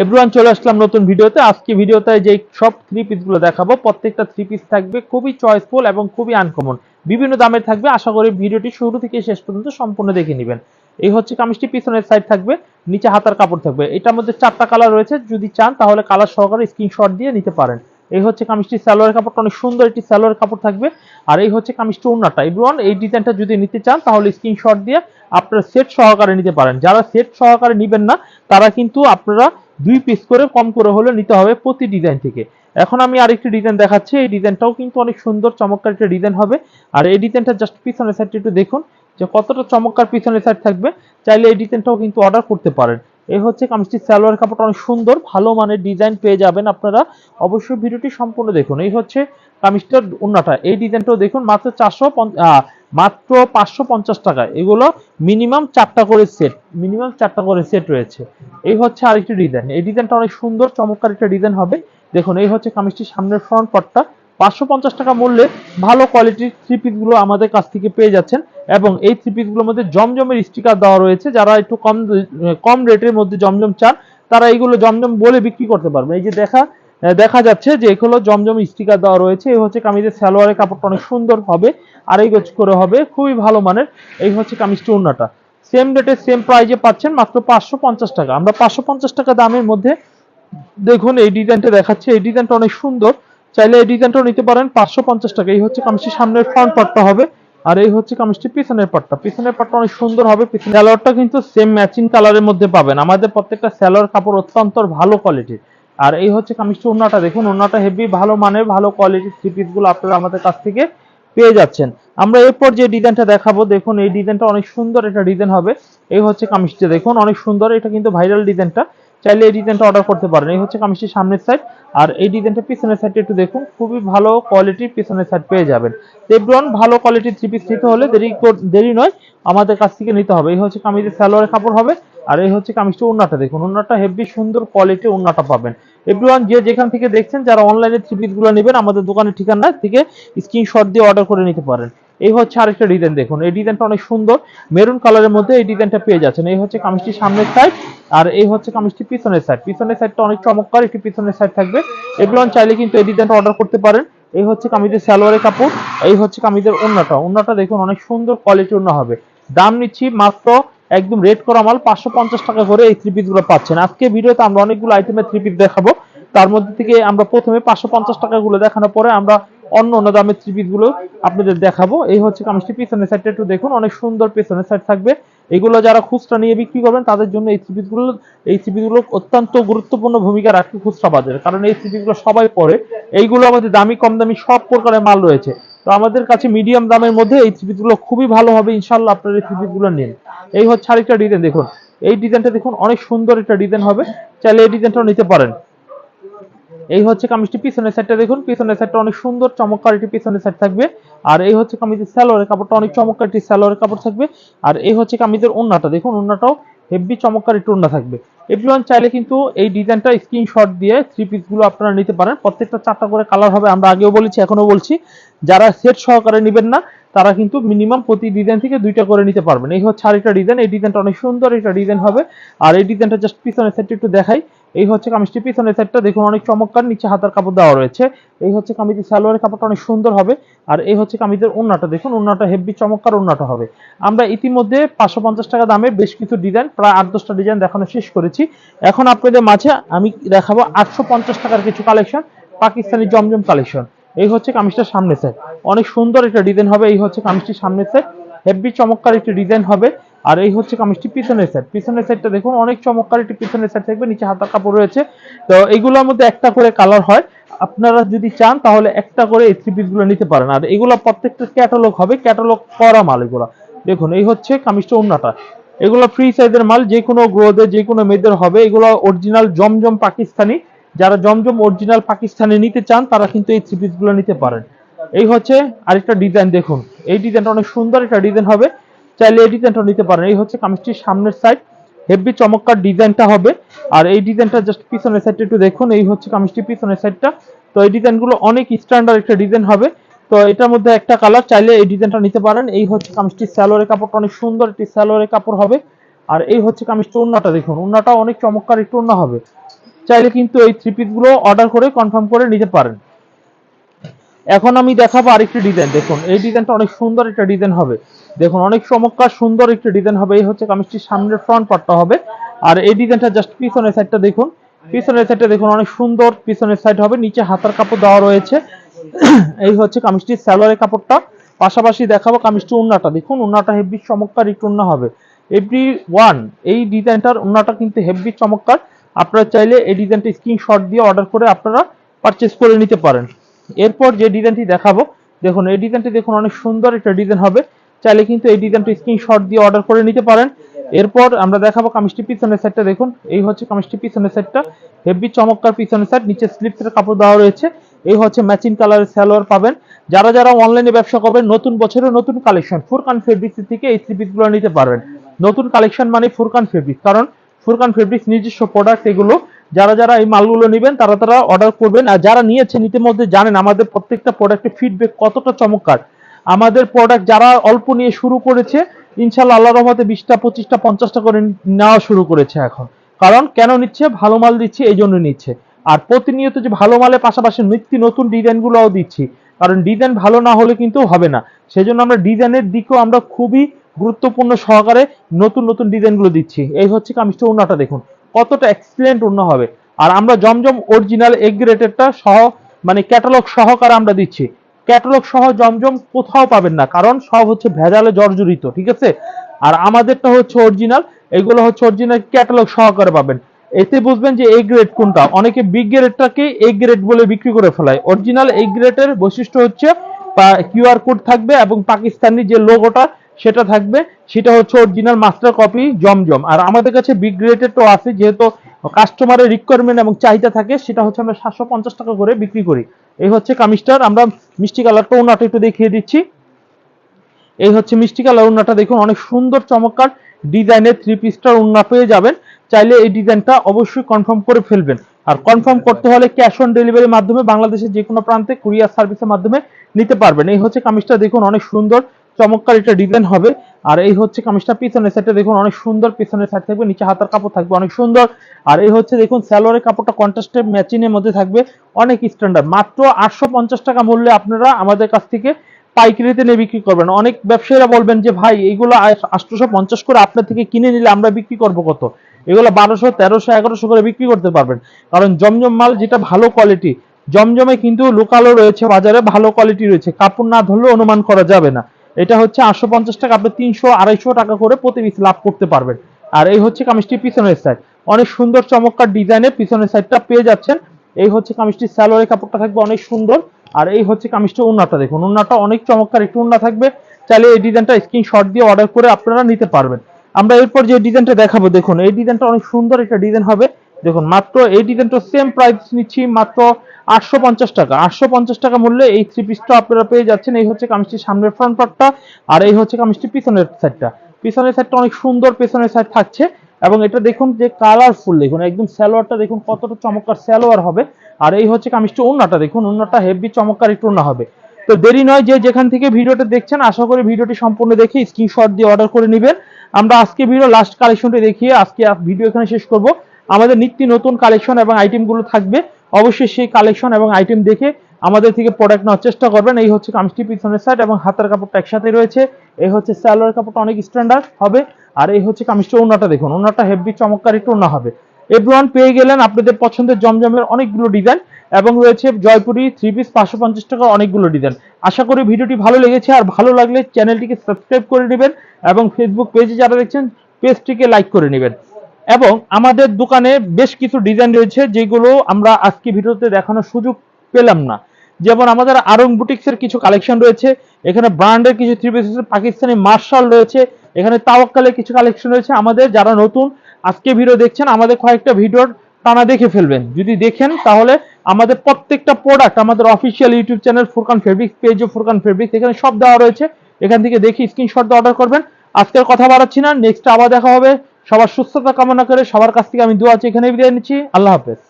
Everyone চলে আসলাম নতুন ভিডিওতে। আজকে ভিডিওতে যে সব থ্রি পিসগুলো দেখাবো, প্রত্যেকটা থ্রি পিস থাকবে খুবই চয়েসফুল এবং খুবই আনকমন বিভিন্ন দামের থাকবে, আশা করি ভিডিওটি শুরু থেকে শেষ পর্যন্ত সম্পূর্ণ দেখে নেবেন। এই হচ্ছে কামিজটি, পিছনের সাইড থাকবে, নিচে হাতার কাপড় থাকবে। এটার মধ্যে চারটা কালার রয়েছে, যদি চান তাহলে কালার সহকারে স্ক্রিনশট দিয়ে নিতে পারেন। এই হচ্ছে কামিজটি সালোয়ারের কাপড়টা অনেক সুন্দর একটি সালোয়ারের কাপড় থাকবে। আর এই হচ্ছে কামিজটি ওড়নাটা। এভরিওয়ান এই ডিজাইনটা যদি নিতে চান তাহলে স্ক্রিনশট দিয়ে আপনারা সেট সহকারে নিতে পারেন। যারা সেট সহকারে নেবেন না, তারা কিন্তু আপনারা দুই পিস করে কম করে হলে নিতে হবে প্রতি ডিজাইন থেকে। এখন আমি আরেকটি ডিজাইন দেখাচ্ছি, এই ডিজাইনটাও কিন্তু অনেক সুন্দর, চমৎকার একটা ডিজাইন হবে। আর এই ডিজাইনটা জাস্ট পিছনের সাইডটা একটু দেখুন, যে কতটা চমৎকার পিছনের সাইড থাকবে। চাইলে এই ডিজাইনটাও কিন্তু অর্ডার করতে পারেন। এই হচ্ছে কামিজটি সালোয়ার কাপড়টা অনেক সুন্দর, ভালো মানের ডিজাইন পেয়ে যাবেন আপনারা। অবশ্যই ভিডিওটি সম্পূর্ণ দেখুন। এই হচ্ছে কামিজটার উন্নাটা এই ডিজাইনটাও দেখুন, মাত্র চারশো মাত্র পাঁচশো পঞ্চাশ টাকা। এগুলো মিনিমাম চারটা করে সেট মিনিমাম চারটা করে সেট রয়েছে। এই হচ্ছে আরেকটি ডিজাইন এই ডিজাইনটা অনেক সুন্দর, চমৎকার একটা ডিজাইন হবে। দেখুন, এই হচ্ছে কামিজটির সামনের ফ্রন্ট পার্টটা পাঁচশো পঞ্চাশ টাকা মূল্যে ভালো কোয়ালিটির থ্রি পিসগুলো আমাদের কাছ থেকে পেয়ে যাচ্ছেন এবং এই থ্রি পিসগুলোর মধ্যে জমজমের স্টিকার দেওয়া রয়েছে। যারা একটু কম কম রেটের মধ্যে জমজম চান, তারা এইগুলো জমজম বলে বিক্রি করতে পারবে এই যে দেখা দেখা যাচ্ছে যে এগুলো জমজম স্টিকার দেওয়া রয়েছে। এই হচ্ছে কামিজের সালোয়ারের কাপড়টা অনেক সুন্দর হবে, আড়াই গজ করে হবে, খুবই ভালো মানের। এই হচ্ছে কামিজটি ওড়নাটা। সেম রেটে সেম প্রাইজে পাচ্ছেন মাত্র পাঁচশো পঞ্চাশ টাকা। আমরা পাঁচশো পঞ্চাশ টাকা দামের মধ্যে দেখুন এই ডিজাইনটা দেখাচ্ছে। এই ডিজাইনটা অনেক সুন্দর। চাইলে এই ডিজাইনটাও নিতে পারেন পাঁচশো পঞ্চাশ টাকা। এই হচ্ছে কামিজটির সামনের ফ্রন্ট পার্টটা হবে, আর এই হচ্ছে কামিজটি পিছনের পাটটা পিছনের পাটটা অনেক সুন্দর হবে। পিছনের স্যালোয়ারটা কিন্তু সেম ম্যাচিং কালারের মধ্যে পাবেন। আমাদের প্রত্যেকটা স্যালোয়ার কাপড় অত্যন্ত ভালো কোয়ালিটির আর এই হচ্ছে কামিজটি ওড়নাটা। দেখুন, ওড়নাটা হেভি ভালো মানের, ভালো কোয়ালিটির থ্রি পিসগুলো আপনারা আমাদের কাছ থেকে পেয়ে যাচ্ছেন। আমরা এরপর যে ডিজাইনটা দেখাবো, দেখুন, এই ডিজাইনটা অনেক সুন্দর একটা ডিজাইন হবে। এই হচ্ছে কামিজটি, দেখুন, অনেক সুন্দর। এটা কিন্তু ভাইরাল ডিজাইনটা। চাইলে এই ডিজাইনটা অর্ডার করতে পারেন। এই হচ্ছে কামিজটির সামনের সাইড আর এই ডিজাইনটা পিছনের সাইডটা একটু দেখুন, খুবই ভালো কোয়ালিটির পিছনের সাইড পেয়ে যাবেন। তেব্রন ভালো কোয়ালিটির থ্রি পিস নিতে হলে দেরি দেরি নয়, আমাদের কাছ থেকে নিতে হবে। এই হচ্ছে কামিজের সালোয়ারের কাপড় হবে। আর এই হচ্ছে কামিজটি ওড়নাটা দেখুন ওড়নাটা হেভি সুন্দর কোয়ালিটি ওড়নাটা পাবেন। এভরিওয়ান যে যেখান থেকে দেখছেন, যারা অনলাইনে থ্রি নেবেন, আমাদের দোকানের ঠিকানা থেকে স্ক্রিনশট দিয়ে অর্ডার করে নিতে পারেন। এই হচ্ছে আরেকটা ডিজাইন দেখুন, এই ডিজাইনটা অনেক সুন্দর। মেরুন কালারের মধ্যে এই ডিজাইনটা পেয়ে যাচ্ছেন। এই হচ্ছে কামিজটির সামনের সাইড আর এই হচ্ছে কামিজটি পিছনের সাইড পিছনের সাইডটা অনেক চমৎকার, একটি পিছনের সাইড থাকবে। এগুলো চাইলে কিন্তু এই ডিজাইনটা অর্ডার করতে পারেন। এই হচ্ছে কামিজের সালোয়ারের কাপড়, এই হচ্ছে কামিজের ওন্নাটা ওন্নাটা দেখুন, অনেক সুন্দর কোয়ালিটি ওন্না হবে। দাম নিচ্ছি মাত্র একদম রেট করা মাল পাঁচশো পঞ্চাশ টাকা করে এই থ্রি পিসগুলো পাচ্ছেন। আজকে ভিডিওতে আমরা অনেকগুলো আইটেমের থ্রি পিস দেখাবো। তার মধ্যে থেকে আমরা প্রথমে পাঁচশো পঞ্চাশ টাকা গুলো দেখানোর পরে আমরা অন্য অন্য দামের থ্রি পিসগুলো আপনাদের দেখাবো। এই হচ্ছে কামিজটি, পিছনের সাইডটা একটু দেখুন, অনেক সুন্দর পিছনের সাইড থাকবে। এগুলো যারা খুচরা নিয়ে বিক্রি করবেন, তাদের জন্য এই থ্রি গুলো, এই থ্রি গুলো অত্যন্ত গুরুত্বপূর্ণ ভূমিকা রাখে খুচরা বাজারে। কারণ এই থ্রি গুলো সবাই পরে। এইগুলো আমাদের দামি কম দামি সব প্রকারের মাল রয়েছে। তো আমাদের কাছে মিডিয়াম দামের মধ্যে এই থ্রি গুলো খুবই ভালো হবে। ইনশাল্লাহ আপনারা এই থ্রি গুলো নিন। এই হচ্ছে আরেকটা ডিজাইন দেখুন। এই ডিজাইনটা দেখুন, অনেক সুন্দর একটা ডিজাইন হবে। চাইলে এই ডিজাইনটাও নিতে পারেন। এই হচ্ছে কামিজটি, পিছনের সাইডটা দেখুন। পিছনের সাইডটা অনেক সুন্দর, চমৎকার একটি পিছনের সাইড থাকবে। আর এই হচ্ছে কামিজের স্যালোয়ারের কাপড়টা, অনেক চমৎকার একটি স্যালোয়ারের কাপড় থাকবে। আর এই হচ্ছে কামিজের ওন্নাটা দেখুন ওন্নাটাও হেভি চমৎকার একটু ওন্না থাকবে। এভরিওয়ান চাইলে কিন্তু এই ডিজাইনটা স্ক্রিনশট দিয়ে থ্রি পিসগুলো আপনারা নিতে পারেন। প্রত্যেকটা চারটা করে কালার হবে, আমরা আগেও বলেছি এখনও বলছি। যারা সেট সহকারে নেবেন না, তারা কিন্তু মিনিমাম প্রতি ডিজাইন থেকে দুইটা করে নিতে পারবেন। এই হচ্ছে আরেকটা ডিজাইন এই ডিজাইনটা অনেক সুন্দর এটা ডিজাইন হবে। আর এই ডিজাইনটা জাস্ট পিছনের সাইডটা একটু দেখাই। এই হচ্ছে কামিজটি পিছনের সাইডটা দেখুন, অনেক চমৎকার নিচে হাতার কাপড় দেওয়া রয়েছে। এই হচ্ছে কামিজের সালোয়ারের কাপড়টা অনেক সুন্দর হবে। আর এই হচ্ছে কামিজের ওন্নাটা দেখুন ওন্নাটা হেভি চমৎকার ওন্নাটা হবে। আমরা ইতিমধ্যে পাঁচশো পঞ্চাশ টাকা দামে বেশ কিছু ডিজাইন প্রায় আট দশটা ডিজাইন দেখানো শেষ করেছি। এখন আপনাদের মাঝে আমি দেখাবো আটশো পঞ্চাশ টাকার কিছু কালেকশন পাকিস্তানি জমজম কালেকশন এই হচ্ছে কামিজটার সামনে সাইড অনেক সুন্দর একটা ডিজাইন হবে। এই হচ্ছে কামিজটির সামনে সাইড হেভি চমৎকার একটি ডিজাইন হবে। আর এই হচ্ছে কামিজটি পিছনের সাইড পিছনের সাইডটা দেখুন, অনেক চমৎকার একটি পিছনের সাইড থাকবে, নিচে হাতার কাপড় রয়েছে। তো এইগুলোর মধ্যে একটা করে কালার হয়। আপনারা যদি চান, তাহলে একটা করে এই থ্রি পিসগুলো নিতে পারেন। আর এগুলো প্রত্যেকটা ক্যাটালগ হবে ক্যাটালগ করা মাল এগুলো। দেখুন, এই হচ্ছে কামিজটা ওন্নাটা। এগুলো ফ্রি সাইজের মাল, যে কোনো গ্রোদের যে কোনো মেয়েদের হবে। এগুলো অরিজিনাল জমজম পাকিস্তানি। যারা জমজম অরিজিনাল পাকিস্তানি নিতে চান, তারা কিন্তু এই থ্রি পিসগুলো নিতে পারেন। এই হচ্ছে আরেকটা ডিজাইন দেখুন। এই ডিজাইনটা অনেক সুন্দর একটা ডিজাইন হবে। চাইলে এই ডিজাইনটা নিতে পারেন। এই হচ্ছে কামিজটির সামনের সাইড হেভি চমৎকার ডিজাইনটা হবে। আর এই ডিজাইনটা জাস্ট পিছনের সাইডটা একটু দেখুন। এই হচ্ছে কামিজটির পিছনের সাইডটা তো এই ডিজাইনগুলো অনেক স্ট্যান্ডার্ড একটা ডিজাইন হবে। তো এটার মধ্যে একটা কালার চাইলে এই ডিজাইনটা নিতে পারেন। এই হচ্ছে কামিজটির স্যালোয়ারের কাপড়টা। অনেক সুন্দর একটি স্যালোয়ারের কাপড় হবে। আর এই হচ্ছে কামিজটা উন্নাটা দেখুন। উন্নাটা অনেক চমৎকার একটু উন্না হবে। চাইলে কিন্তু এই থ্রি পিসগুলো অর্ডার করে কনফার্ম করে নিতে পারেন। এখন আমি দেখাবো আরেকটি ডিজাইন দেখুন, এই ডিজাইনটা অনেক সুন্দর একটা ডিজাইন হবে। দেখুন, অনেক চমৎকার, সুন্দর একটা ডিজাইন হবে। এই হচ্ছে কামিজটির সামনের ফ্রন্ট পার্টটা হবে। আর এই ডিজাইনটা জাস্ট পিছনের সাইডটা দেখুন। পিছনের সাইডটা দেখুন, অনেক সুন্দর পিছনের সাইড হবে। নিচে হাতার কাপড় দেওয়া রয়েছে। এই হচ্ছে কামিজটির স্যালোয়ারের কাপড়টা। পাশাপাশি দেখাবো কামিজটি উন্নাটা। দেখুন, উন্নাটা হেভি চমৎকার একটু উন্না হবে। এভরি ওয়ান এই ডিজাইনটার উন্নাটা কিন্তু হেভি চমৎকার। আপনারা চাইলে এই ডিজাইনটা স্ক্রিনশট দিয়ে অর্ডার করে আপনারা পারচেস করে নিতে পারেন। এরপর যে ডিজাইনটি দেখাবো, দেখুন, এই ডিজাইনটি দেখুন, অনেক সুন্দর একটা ডিজাইন হবে। চাইলে কিন্তু এই ডিজাইনটা স্ক্রিনশট দিয়ে অর্ডার করে নিতে পারেন। এরপর আমরা দেখাবো কামিজটি পিছনের সাইডটা দেখুন, এই হচ্ছে কামিজটি পিছনের সাইডটা হেভি চমৎকার পিছনের সাইড নিচে স্লিপসের কাপড় দেওয়া রয়েছে। এই হচ্ছে ম্যাচিং কালারের সালোয়ার পাবেন। যারা যারা অনলাইনে ব্যবসা করবেন, নতুন বছরের নতুন কালেকশন ফুরকান ফেব্রিক্স থেকে এই থ্রি গুলো নিতে পারবেন। নতুন কালেকশন মানে ফুরকান ফেব্রিক্স কারণ ফুরকান ফেব্রিক্স নিজস্ব প্রোডাক্ট এগুলো যারা যারা এই মালগুলো নেবেন, তারা তারা অর্ডার করবেন। আর যারা নিয়েছেন, ইতিমধ্যে জানেন আমাদের প্রত্যেকটা প্রোডাক্টের ফিডব্যাক কতটা চমৎকার। আমাদের প্রোডাক্ট যারা অল্প নিয়ে শুরু করেছে ইনশাল্লাহ আল্লাহ রহমতে বিশটা, পঁচিশটা, পঞ্চাশটা করে নেওয়া শুরু করেছে এখন। কারণ কেন নিচ্ছে? ভালো মাল দিচ্ছে এই জন্য নিচ্ছে। আর প্রতিনিয়ত যে ভালো মালের পাশাপাশি নিত্য নতুন ডিজাইনগুলোও দিচ্ছি। কারণ ডিজাইন ভালো না হলে কিন্তু হবে না। সেই জন্য আমরা ডিজাইনের দিকেও আমরা খুবই গুরুত্বপূর্ণ সহকারে নতুন নতুন ডিজাইনগুলো দিচ্ছি। এই হচ্ছে কামিজটা উন্নাটা দেখুন। কতটা এক্সিলেন্ট উন্ন হবে। আর আমরা জমজম অরিজিনাল এগ গ্রেটেডটা সহ মানে ক্যাটালগ সহকারে আমরা দিচ্ছি। ক্যাটালগ সহ জমজম কোথাও পাবেন না, কারণ সব হচ্ছে ভেজালে জর্জরিত, ঠিক আছে? আর আমাদেরটা হচ্ছে অরিজিনাল এগুলো হচ্ছে অরিজিনাল ক্যাটালগ সহকারে পাবেন। এতে বুঝবেন যে এ গ্রেড কোনটা। অনেকে বিগ গ্রেডটাকে এ গ্রেড বলে বিক্রি করে ফেলায়। অরিজিনাল এ গ্রেডের বৈশিষ্ট্য হচ্ছে কিউআর কোড থাকবে এবং পাকিস্তানি যে লোগোটা সেটা থাকবে। সেটা হচ্ছে অরিজিনাল মাস্টার কপি জমজম। আর আমাদের কাছে বিগ তো আছে, যেহেতু কাস্টমারের রিকোয়ারমেন্ট এবং চাহিদা থাকে, সেটা হচ্ছে আমরা সাতশো পঞ্চাশ টাকা করে বিক্রি করি। এই হচ্ছে কামিজটার আমরা মিষ্টি কালারটা ওনাটা একটু দেখিয়ে দিচ্ছি। এই হচ্ছে মিষ্টি কালার ওনাটা দেখুন, অনেক সুন্দর, চমৎকার ডিজাইনের থ্রি পিসটার ওনা পেয়ে যাবেন। চাইলে এই ডিজাইনটা অবশ্যই কনফার্ম করে ফেলবেন। আর কনফার্ম করতে হলে ক্যাশ অন ডেলিভারির মাধ্যমে বাংলাদেশের যে কোনো প্রান্তে কুরিয়ার সার্ভিসের মাধ্যমে নিতে পারবেন। এই হচ্ছে কামিজটা দেখুন, অনেক সুন্দর চমৎকার একটা ডিজাইন হবে। আর এই হচ্ছে কামিজটা, পিছনের সাইডটা দেখুন, অনেক সুন্দর পিছনের সাইড থাকবে, নিচে হাতার কাপড় থাকবে, অনেক সুন্দর। আর এই হচ্ছে দেখুন স্যালোয়ারের কাপড়টা কন্ট্রাস্টে ম্যাচিং এর মধ্যে থাকবে, অনেক স্ট্যান্ডার্ড মাত্র আটশো পঞ্চাশ টাকা মূল্যে আপনারা আমাদের কাছ থেকে পাইকারিতে নিয়ে বিক্রি করবেন। অনেক ব্যবসায়ীরা বলবেন যে, ভাই এইগুলো আটশোশো পঞ্চাশ করে আপনার থেকে কিনে নিলে আমরা বিক্রি করব কত? এগুলো বারোশো, তেরোশো, এগারোশো করে বিক্রি করতে পারবেন। কারণ জমজম মাল যেটা ভালো কোয়ালিটি জমজমে কিন্তু লোকালও রয়েছে, বাজারে ভালো কোয়ালিটি রয়েছে। কাপড় না ধরলে অনুমান করা যাবে না। এটা হচ্ছে আটশো পঞ্চাশ টাকা। আপনি তিনশো, আড়াইশো টাকা করে প্রতি পিস লাভ করতে পারবেন। আর এই হচ্ছে কামিজটি পিছনের সাইড অনেক সুন্দর, চমৎকার ডিজাইনের পিছনের সাইডটা পেয়ে যাচ্ছেন। এই হচ্ছে কামিজটির স্যালোয়ারের কাপড়টা থাকবে অনেক সুন্দর। আর এই হচ্ছে কামিজটা উন্নাটা দেখুন। উন্নাটা অনেক চমৎকার, একটু উন্না থাকবে। চাইলে এই ডিজাইনটা স্ক্রিনশট দিয়ে অর্ডার করে আপনারা নিতে পারবেন। আমরা এরপর যে ডিজাইনটা দেখাবো, দেখুন, এই ডিজাইনটা অনেক সুন্দর একটা ডিজাইন হবে। দেখুন, মাত্র এই ডিজাইনটা সেম প্রাইস নিচ্ছি মাত্র আটশো পঞ্চাশ টাকা। আটশো পঞ্চাশ টাকা মূল্যে এই থ্রি পিসটা আপনারা পেয়ে যাচ্ছেন। এই হচ্ছে কামিজটির সামনের ফ্রন্ট পার্টটা আর এই হচ্ছে কামিজটি পিছনের সাইডটা পিছনের সাইডটা অনেক সুন্দর পিছনের সাইড থাকছে এবং এটা দেখুন যে কালারফুল দেখুন একদম স্যালোয়ারটা দেখুন কতটা চমৎকার স্যালোয়ার হবে। আর এই হচ্ছে কামিজটি ওন্নাটা দেখুন ওন্নাটা হেভি চমৎকার একটু ওন্না হবে। তো দেরি নয় যে যেখান থেকে ভিডিওটা দেখছেন, আশা করি ভিডিওটি সম্পূর্ণ দেখে স্ক্রিনশট দিয়ে অর্ডার করে নেবেন। আমরা আজকে ভিডিও লাস্ট কালেকশনটি দেখিয়ে আজকে ভিডিও এখানে শেষ করব। আমাদের নিত্য নতুন কালেকশন এবং আইটেমগুলো থাকবে। অবশ্যই সেই কালেকশন এবং আইটেম দেখে আমাদের থেকে প্রোডাক্ট নেওয়ার চেষ্টা করবেন। এই হচ্ছে কামিজটি পিছনের সাইড এবং হাতের কাপড়টা একসাথে রয়েছে। এই হচ্ছে স্যালোয়ার কাপড়টা অনেক স্ট্যান্ডার্ড হবে। আর এই হচ্ছে কামিজটা ওনাটা দেখুন। ওনাটা হেভি চমৎকার একটু ওনা হবে। এভরিওয়ান পেয়ে গেলেন আপনাদের পছন্দের জমজমের অনেকগুলো ডিজাইন এবং রয়েছে জয়পুরি থ্রি পিস পাঁচশো পঞ্চাশ টাকার অনেকগুলো ডিজাইন আশা করি ভিডিওটি ভালো লেগেছে। আর ভালো লাগলে চ্যানেলটিকে সাবস্ক্রাইব করে নেবেন এবং ফেসবুক পেজে যারা দেখছেন পেজটিকে লাইক করে নেবেন। এবং আমাদের দোকানে বেশ কিছু ডিজাইন রয়েছে যেগুলো আমরা আজকে ভিডিওতে দেখানোর সুযোগ পেলাম না। যেমন আমাদের আরং বুটিক্সের কিছু কালেকশন রয়েছে, এখানে ব্র্যান্ডের কিছু থ্রি পাকিস্তানি মার্শাল রয়েছে, এখানে তাওয়াক্কালের কিছু কালেকশন রয়েছে। আমাদের যারা নতুন আজকে ভিডিও দেখছেন, আমাদের কয়েকটা ভিডিওর টানা দেখে ফেলবেন। যদি দেখেন, তাহলে আমাদের প্রত্যেকটা প্রোডাক্ট আমাদের official YouTube channel Furqan fabrics page ও ফুরকান ফেব্রিক্স এখানে সব দেওয়া রয়েছে। এখান থেকে দেখে স্ক্রিনশট অর্ডার করবেন। আজকের কথা বাড়াচ্ছি না নেক্সট আবার দেখা হবে। সবার সুস্থতা কামনা করে সবার কাছ থেকে আমি দোয়া আছি এখানে বিদায় নিচ্ছি। আল্লাহ হাফেজ।